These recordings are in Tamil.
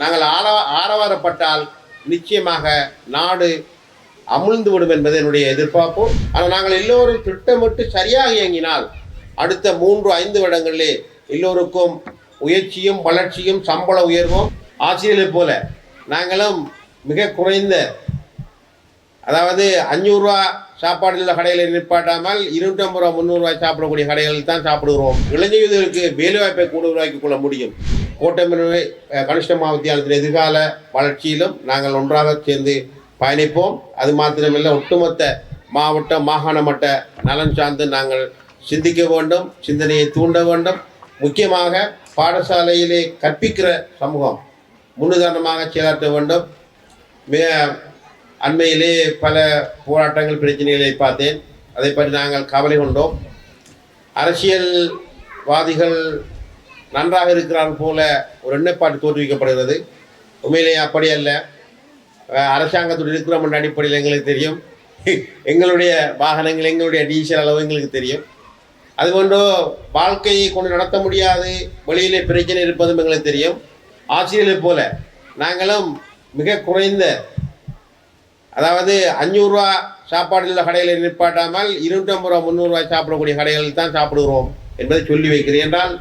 நாங்கள் ஆரவ ஆரவாரப்பட்டால் நிச்சயமாக நாடு அமிழ்ந்து விடும் என்பது என்னுடைய எதிர்பார்ப்பு. ஆனால் நாங்கள் எல்லோரும் திட்டமிட்டு சரியாக இயங்கினால் அடுத்த மூன்று ஐந்து வருடங்களிலே எல்லோருக்கும் உயர்ச்சியும் வளர்ச்சியும் சம்பள உயர்வும் ஆசிரியர்களைப் போல நாங்களும் மிக குறைந்த அதாவது அஞ்சூறுரூவா சாப்பாடு உள்ள கடையில் நிற்பாட்டாமல் இருநூற்றம்பது ரூபா முந்நூறுரூவாய் சாப்பிடக்கூடிய கடைகளில் தான் சாப்பிடுகிறோம். இளைஞர்களுக்கு வேலைவாய்ப்பை கூட உருவாக்கி கொள்ள முடியும். கோட்டமிரவை கனிஷ்ட வித்தியாலயத்தின் எதிர்கால வளர்ச்சியிலும் நாங்கள் ஒன்றாக சேர்ந்து பயணிப்போம். அது மாத்திரமில்லை ஒட்டுமொத்த மாவட்ட மாகாண மட்ட நலன் சார்ந்து நாங்கள் சிந்திக்க வேண்டும் சிந்தனையை தூண்ட வேண்டும். முக்கியமாக பாடசாலையிலே கற்பிக்கிற சமூகம் முன்னுதாரணமாக செயலாற்ற வேண்டும். மிக அண்மையிலே பல போராட்டங்கள் பிரச்சனைகளை பார்த்தேன். அதை பற்றி நாங்கள் கவலை கொண்டோம். அரசியல்வாதிகள் நன்றாக இருக்கிறார் போல ஒரு எண்ணப்பாட்டு தோற்றுவிக்கப்படுகிறது உண்மையிலேயே அப்படி அல்ல. அரசாங்கத்துடன் அரசாங்கத்துடைய இருக்கிறோம் அடிப்படையில் எங்களுக்கு தெரியும். எங்களுடைய வாகனங்கள் எங்களுடைய டீசல் அளவு எங்களுக்கு தெரியும். அதுபோன்று வாழ்க்கையை கொண்டு நடத்த முடியாது வெளியிலே பிரச்சனை இருப்பதும் எங்களுக்கு தெரியும். ஆசிரியர்களைப் போல நாங்களும் மிக குறைந்த அதாவது அஞ்சூறுரூவா சாப்பாடு உள்ள கடையில் நிற்பாட்டாமல் இருநூற்றம்பது ரூபா முந்நூறுரூவா சாப்பிடக்கூடிய கடைகளில் தான் சாப்பிடுகிறோம் என்பதை சொல்லி வைக்கிறேன் என்றால்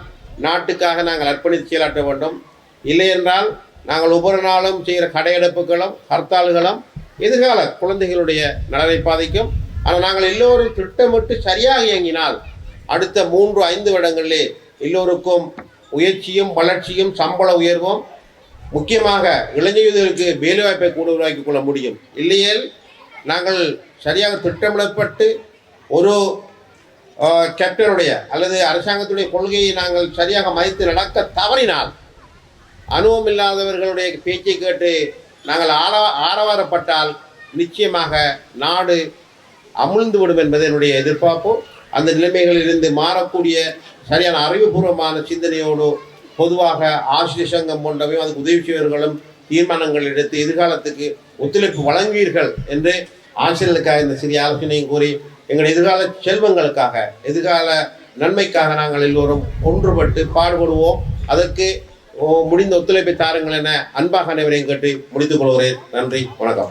நாட்டுக்காக நாங்கள் அர்ப்பணித்து செயலாற்ற வேண்டும். இல்லை என்றால் நாங்கள் ஒவ்வொரு நாளும் செய்கிற கடையெடுப்புகளும் ஹர்த்தால்களும் எதிர்கால குழந்தைகளுடைய நலனை பாதிக்கும். ஆனால் நாங்கள் எல்லோரும் திட்டமிட்டு சரியாக இயங்கினால் அடுத்த மூன்று ஐந்து வருடங்களிலே எல்லோருக்கும் உயர்ச்சியும் வளர்ச்சியும் சம்பள உயர்வும் முக்கியமாக இளைஞர்களுக்கு வேலைவாய்ப்பை கூட உருவாக்கி கொள்ள முடியும். இல்லையேல் நாங்கள் சரியாக திட்டமிடப்பட்டு ஒரு கேப்டனுடைய அல்லது அரசாங்கத்துடைய கொள்கையை நாங்கள் சரியாக மதித்து நடக்க தவறினால் அனுபவம் இல்லாதவர்களுடைய பேச்சை கேட்டு நாங்கள் ஆர ஆரவாரப்பட்டால் நிச்சயமாக நாடு அமிழ்ந்து விடும் என்பது என்னுடைய எதிர்பார்ப்பு. அந்த நிலைமைகளிலிருந்து மாறக்கூடிய சரியான அறிவுபூர்வமான சிந்தனையோடு பொதுவாக ஆசிரிய சங்கம் போன்றவையும் அதுக்கு உதவி செய்வர்களும் தீர்மானங்கள் எடுத்து எதிர்காலத்துக்கு ஒத்துழைப்பு வழங்குவீர்கள் என்று ஆசிரியர்களுக்காக இந்த சிறிய ஆலோசனையும் கூறி எங்கள் எதிர்கால செல்வங்களுக்காக எதிர்கால நன்மைக்காக நாங்கள் எல்லோரும் ஒன்றுபட்டு பாடுபடுவோம். அதற்கு முடிந்த ஒத்துழைப்பை தாருங்கள் என அன்பாக அனைவரையும் கேட்டு முடித்துக் கொள்கிறேன். நன்றி வணக்கம்.